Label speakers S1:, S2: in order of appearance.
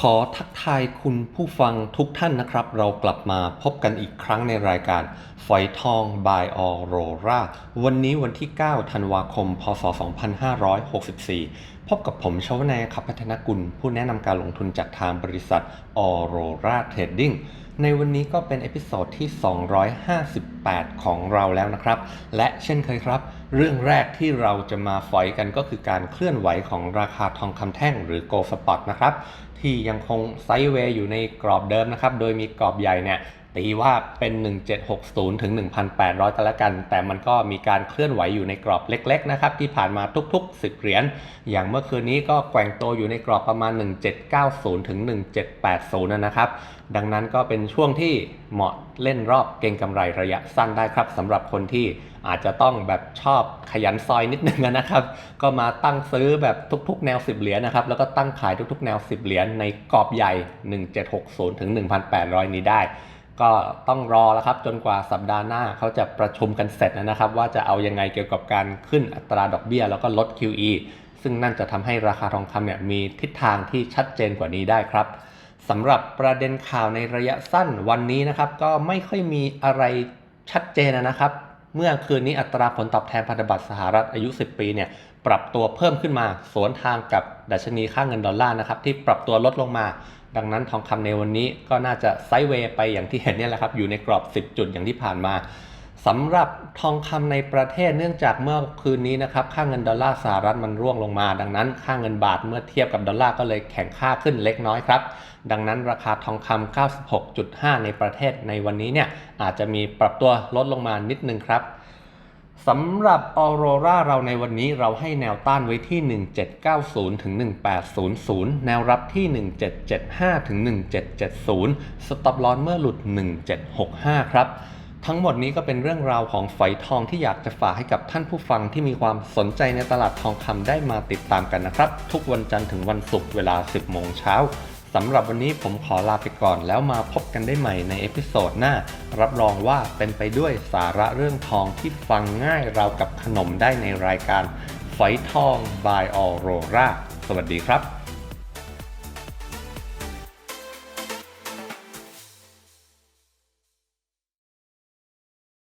S1: ขอทักทายคุณผู้ฟังทุกท่านนะครับ เรากลับมาพบกันอีกครั้งในรายการฝอยทอง by Aurora วันนี้วันที่ 9 ธันวาคม พศ 2564 พบกับผมชวนาขับพัฒนกุล ผู้แนะนำการลงทุนจากทางบริษัท Aurora Trading ในวันนี้ก็เป็นเอพิโซดที่ 258 ของเราแล้วนะครับ และเช่นเคยครับ เรื่องแรกที่เราจะมาฝอยกันก็คือการเคลื่อนไหวของราคาทองคำแท่งหรือ Gold Spot นะครับ ที่ยังคงไซด์เวย์อยู่ในกรอบเดิมนะครับ โดยมีกรอบใหญ่เนี่ย ตีว่าเป็น 1760 ถึง 1,800 กันแล้วกัน แต่มันก็มีการเคลื่อนไหวอยู่ในกรอบเล็กๆนะครับที่ผ่านมาทุกๆ 10 เหรียญ อย่างเมื่อคืนนี้ก็แกว่งตัวอยู่ในกรอบประมาณ 1790 ถึง 1780 นะครับ ดังนั้นก็เป็นช่วงที่เหมาะเล่นรอบเก็งกำไรระยะสั้นได้ครับสำหรับคนที่อาจจะต้องแบบชอบขยันซอยนิดนึงนะครับ ก็มาตั้งซื้อแบบทุกๆ แนว 10 เหรียญนะครับ แล้วก็ตั้งขายทุกๆ แนว 10 เหรียญในกรอบใหญ่ 1760 ถึง 1,800 นี้ได้ ก็ต้องรอแล้วครับจนกว่าสัปดาห์หน้าเขาจะประชุมกันเสร็จนะครับ ว่าจะเอายังไงเกี่ยวกับการขึ้นอัตราดอกเบี้ย แล้วก็ลด QE ซึ่งนั่นจะทำให้ราคาทองคำเนี่ยมีทิศทางที่ชัดเจนกว่านี้ได้ครับสำหรับประเด็นข่าวในระยะสั้นวันนี้นะครับ ก็ไม่ค่อยมีอะไรชัดเจนนะครับ เมื่อคืนนี้อัตราผลตอบแทนพันธบัตรสหรัฐอายุ 10 ปีเนี่ยปรับตัวเพิ่มขึ้นมาสวนทางกับดัชนีค่าเงินดอลลาร์นะครับที่ปรับตัวลดลงมา ดังนั้นทองคำในวันนี้ก็น่าจะไซด์เวย์ไปอย่างที่เห็นเนี่ยแหละครับ อยู่ในกรอบ 10 จุดอย่างที่ผ่านมาสำหรับทองคำในประเทศเนื่องจากเมื่อคืนนี้นะครับ ค่าเงินดอลลาร์สหรัฐมันร่วงลงมา ดังนั้นค่าเงินบาทเมื่อเทียบกับดอลลาร์ก็เลยแข็งค่าขึ้นเล็กน้อยครับ ดังนั้นราคาทองคำ96.5 ในประเทศในวันนี้เนี่ยอาจจะมีปรับตัวลดลงมานิดนึงครับ สำหรับออโรราเราในวันนี้เราให้แนวต้านไว้ที่ 1790 ถึง 1800 แนวรับที่ 1775 ถึง 1770 สต็อปลอนเมื่อหลุด 1765 ครับ ทั้งหมดนี้ก็เป็นเรื่องราวของฝอยทองที่อยากจะฝากให้กับท่านผู้ฟังที่มีความสนใจในตลาดทองคำได้มาติดตามกันนะครับ ทุกวันจันทร์ถึงวันศุกร์เวลา 10 โมงเช้า สำหรับวันนี้ผมขอลาไปก่อนแล้วมาพบกันได้ใหม่ในเอพิโซดหน้า รับรองว่าเป็นไปด้วยสาระเรื่องทองที่ฟังง่ายราวกับขนมได้ในรายการไฟทอง by Aurora สวัสดีครับ